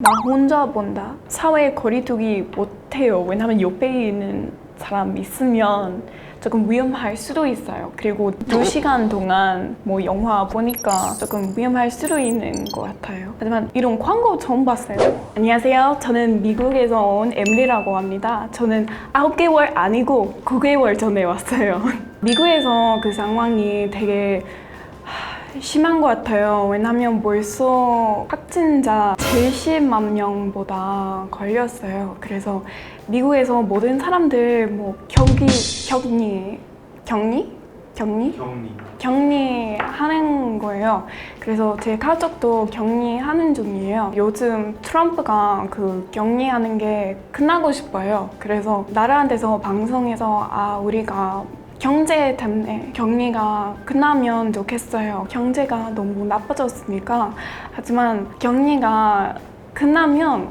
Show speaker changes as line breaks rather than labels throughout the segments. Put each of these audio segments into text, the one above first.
나 혼자 본다. 사회 거리두기 못해요. 왜냐면 옆에 있는 사람 있으면 조금 위험할 수도 있어요. 그리고 두 시간 동안 뭐 영화 보니까 조금 위험할 수도 있는 것 같아요. 하지만 이런 광고 처음 봤어요. 안녕하세요. 저는 미국에서 온 엠리라고 합니다. 저는 9개월 아니고 9개월 전에 왔어요. 미국에서 그 상황이 되게 심한 것 같아요. 왜냐면 벌써 확진자 70만 명보다 걸렸어요. 그래서 미국에서 모든 사람들 뭐 격리, 격리, 격리? 격리?
격리.
격리하는 거예요. 그래서 제 가족도 격리하는 중이에요. 요즘 트럼프가 그 격리하는 게 끝나고 싶어요. 그래서 나라한테서 방송에서 아 우리가 경제 때문에 격리가 끝나면 좋겠어요. 경제가 너무 나빠졌으니까. 하지만 격리가 끝나면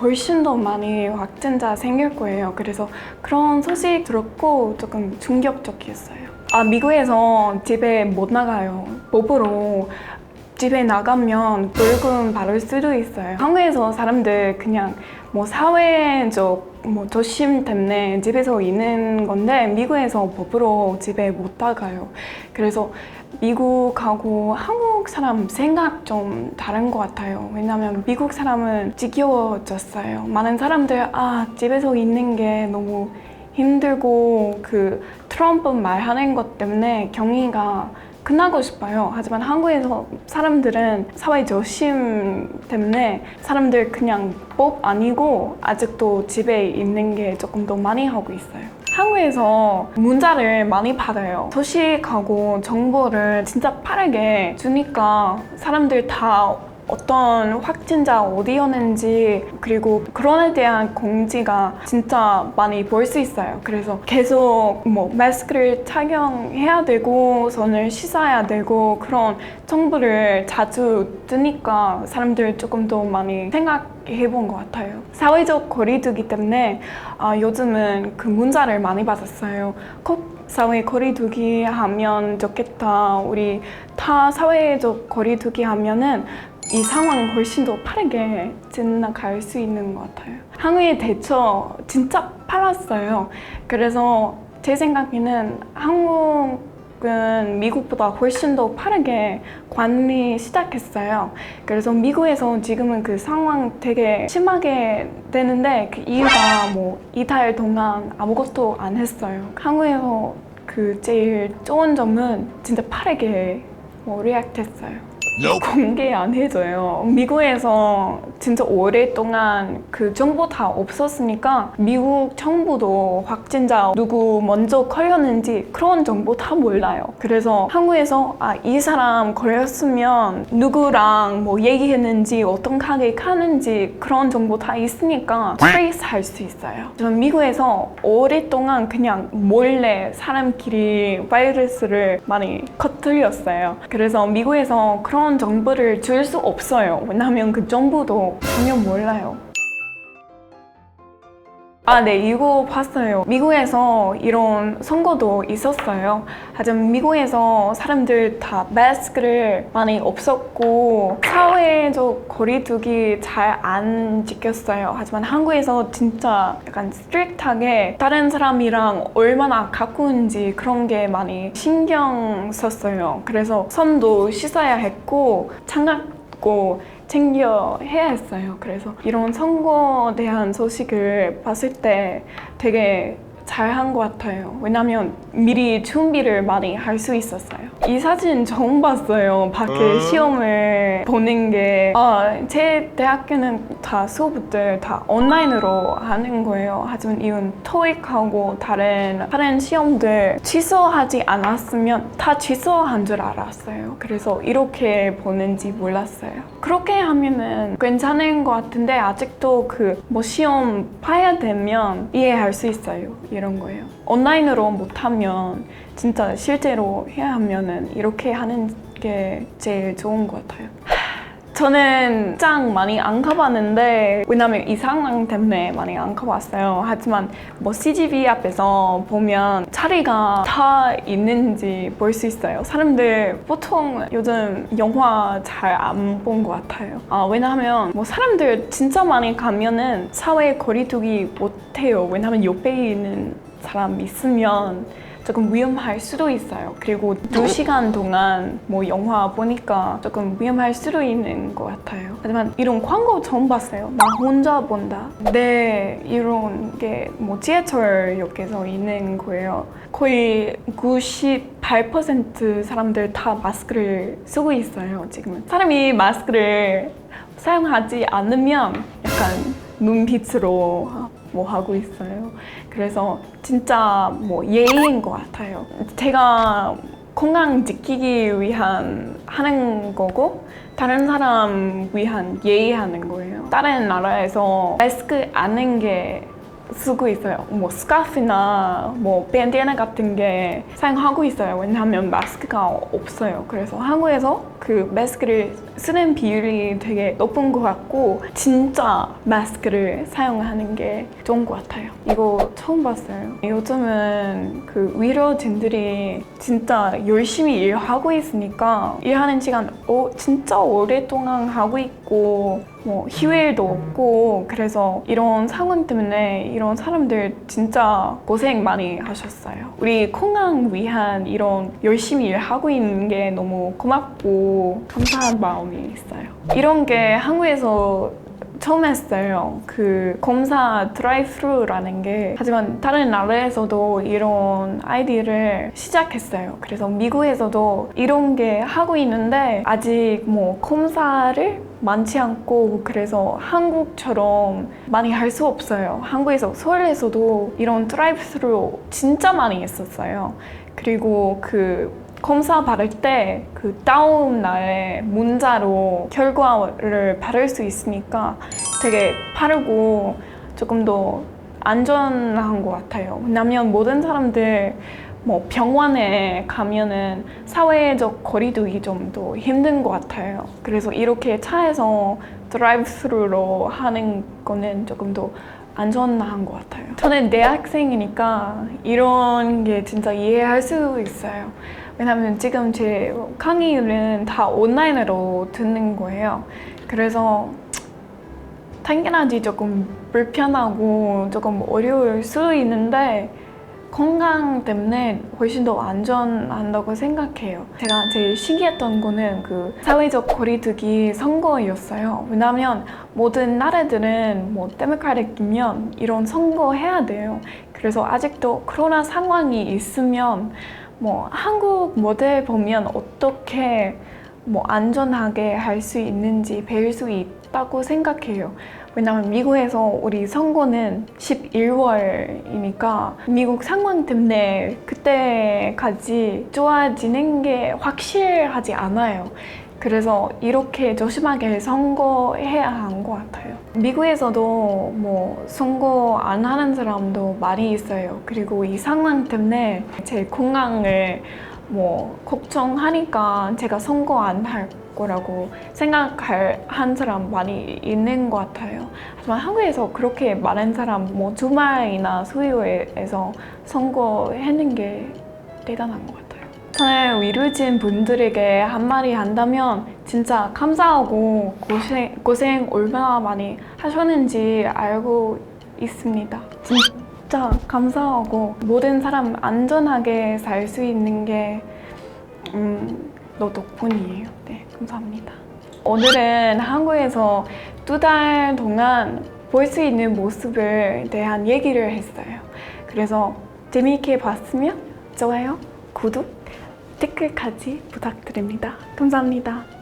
훨씬 더 많이 확진자 생길 거예요. 그래서 그런 소식 들었고 조금 충격적이었어요. 아, 미국에서 집에 못 나가요. 법으로 집에 나가면 벌금 받을 수도 있어요. 한국에서 사람들 그냥 뭐 사회적 뭐 조심 때문에 집에서 있는 건데 미국에서 법으로 집에 못 나가요. 그래서 미국하고 한국 사람 생각 좀 다른 것 같아요. 왜냐면 미국 사람은 지겨워졌어요. 많은 사람들 아 집에서 있는 게 너무 힘들고 그 트럼프 말하는 것 때문에 경위가 끝나고 싶어요. 하지만 한국에서 사람들은 사회 조심 때문에 사람들 그냥 법 아니고 아직도 집에 있는 게 조금 더 많이 하고 있어요. 한국에서 문자를 많이 받아요. 소식하고 정보를 진짜 빠르게 주니까 사람들 다 어떤 확진자 어디였는지 그리고 코로나에 대한 공지가 진짜 많이 볼 수 있어요. 그래서 계속 뭐 마스크를 착용해야 되고 손을 씻어야 되고 그런 정보를 자주 뜨니까 사람들 조금 더 많이 생각해 본 것 같아요. 사회적 거리두기 때문에 아, 요즘은 그 문자를 많이 받았어요. 꼭 사회 거리두기 하면 좋겠다. 우리 다 사회적 거리두기 하면은 이 상황 훨씬 더 빠르게 지나갈 수 있는 것 같아요. 한국의 대처 진짜 빨랐어요. 그래서 제 생각에는 한국은 미국보다 훨씬 더 빠르게 관리 시작했어요. 그래서 미국에서 지금은 그 상황 되게 심하게 되는데 그 이유가 뭐 이달 동안 아무것도 안 했어요. 한국에서 그 제일 좋은 점은 진짜 빠르게 뭐 리액트 했어요. 공개 안 해줘요. 미국에서 진짜 오랫동안 그 정보 다 없었으니까 미국 정부도 확진자 누구 먼저 걸렸는지 그런 정보 다 몰라요. 그래서 한국에서 아, 이 사람 걸렸으면 누구랑 뭐 얘기했는지 어떤 가게 가는지 그런 정보 다 있으니까 트레이스 할 수 있어요. 저는 미국에서 오랫동안 그냥 몰래 사람끼리 바이러스를 많이 퍼 뜨렸어요. 그래서 미국에서 그런 정보를 줄 수 없어요. 왜냐하면 그 정보도 전혀 몰라요. 아, 네, 이거 봤어요. 미국에서 이런 선거도 있었어요. 하지만 미국에서 사람들 다 마스크를 많이 없었고 사회적 거리두기 잘 안 지켰어요. 하지만 한국에서 진짜 약간 스트릭트하게 다른 사람이랑 얼마나 가까운지 그런 게 많이 신경 썼어요. 그래서 손도 씻어야 했고 장갑고 챙겨 해야 했어요. 그래서 이런 선거에 대한 소식을 봤을 때 되게 잘한 것 같아요. 왜냐면 미리 준비를 많이 할 수 있었어요. 이 사진 처음 봤어요. 밖에 시험을 보는 게. 아, 제 대학교는 다 수업들 다 온라인으로 하는 거예요. 하지만 이건 토익하고 다른 다른 시험들 취소하지 않았으면 다 취소한 줄 알았어요. 그래서 이렇게 보는지 몰랐어요. 그렇게 하면은 괜찮은 것 같은데 아직도 그 뭐 시험 봐야 되면 이해할 수 있어요. 이런 거예요. 온라인으로 못하면 진짜 실제로 해야 하면은 이렇게 하는 게 제일 좋은 것 같아요. 하, 저는 짱 많이 안 가봤는데 왜냐면 이 상황 때문에 많이 안 가봤어요. 하지만 뭐 CGV 앞에서 보면 자리가 다 있는지 볼 수 있어요. 사람들 보통 요즘 영화 잘 안 본 것 같아요. 아, 왜냐하면 뭐 사람들 진짜 많이 가면은 사회 거리두기 못 해요. 왜냐하면 옆에 있는 사람 있으면 조금 위험할 수도 있어요. 그리고 두 시간 동안 뭐 영화 보니까 조금 위험할 수도 있는 것 같아요. 하지만 이런 광고 처음 봤어요. 나 혼자 본다. 네, 이런 게 뭐 지하철역에서 있는 거예요. 거의 98% 사람들 다 마스크를 쓰고 있어요, 지금은. 사람이 마스크를 사용하지 않으면 약간 눈빛으로 뭐 하고 있어요. 그래서 진짜 뭐 예의인 것 같아요. 제가 건강 지키기 위한 하는 거고 다른 사람 위한 예의하는 거예요. 다른 나라에서 마스크 안는 게 쓰고 있어요. 뭐 스카프나 뭐 밴드나 같은 게 사용하고 있어요. 왜냐하면 마스크가 없어요. 그래서 한국에서 그 마스크를 쓰는 비율이 되게 높은 것 같고 진짜 마스크를 사용하는 게 좋은 것 같아요. 이거 처음 봤어요. 요즘은 그 의료진들이 진짜 열심히 일하고 있으니까 일하는 시간 오, 진짜 오랫동안 하고 있고 뭐 휴일도 없고 그래서 이런 상황 때문에 이런 사람들 진짜 고생 많이 하셨어요. 우리 건강 위한 이런 열심히 일하고 있는 게 너무 고맙고 감사한 마음이 있어요. 이런 게 한국에서 처음 했어요. 그 검사 드라이브루라는 게 하지만 다른 나라에서도 이런 아이디를 시작했어요. 그래서 미국에서도 이런 게 하고 있는데 아직 뭐 검사를 많지 않고 그래서 한국처럼 많이 할 수 없어요. 한국에서 서울에서도 이런 드라이브스루 진짜 많이 했었어요. 그리고 그 검사 받을 때 그 다음 날에 문자로 결과를 받을 수 있으니까 되게 빠르고 조금 더 안전한 것 같아요. 왜냐면 모든 사람들 뭐 병원에 가면은 사회적 거리두기 좀 더 힘든 것 같아요. 그래서 이렇게 차에서 드라이브 스루로 하는 거는 조금 더 안전한 것 같아요. 저는 대학생이니까 이런 게 진짜 이해할 수 있어요. 왜냐면 지금 제 강의는 다 온라인으로 듣는 거예요. 그래서 당연하지 조금 불편하고 조금 어려울 수 있는데 건강 때문에 훨씬 더 안전한다고 생각해요. 제가 제일 신기했던 거는 그 사회적 거리두기 선거였어요. 왜냐하면 모든 나라들은 뭐 데모크라틱이면 이런 선거 해야 돼요. 그래서 아직도 코로나 상황이 있으면 뭐 한국 모델 보면 어떻게 뭐 안전하게 할 수 있는지 배울 수 있 다고 생각해요. 왜냐면 미국에서 우리 선거는 11월이니까 미국 상황 때문에 그때까지 좋아지는 게 확실하지 않아요. 그래서 이렇게 조심하게 선거해야 한 것 같아요. 미국에서도 뭐 선거 안 하는 사람도 많이 있어요. 그리고 이 상황 때문에 제 건강을 뭐 걱정하니까 제가 선거 안 할 거라고 생각할 한 사람 많이 있는 것 같아요. 하지만 한국에서 그렇게 많은 사람 뭐 주말이나 수요일에서 선거 하는 게 대단한 것 같아요. 저는 의료진 분들에게 한마디 한다면 진짜 감사하고 고생, 고생 얼마나 많이 하셨는지 알고 있습니다. 진짜 감사하고 모든 사람 안전하게 살 수 있는 게 음, 너 덕분이에요. 네, 감사합니다. 오늘은 한국에서 두 달 동안 볼 수 있는 모습을 대한 얘기를 했어요. 그래서 재미있게 봤으면 좋아요, 구독, 댓글까지 부탁드립니다. 감사합니다.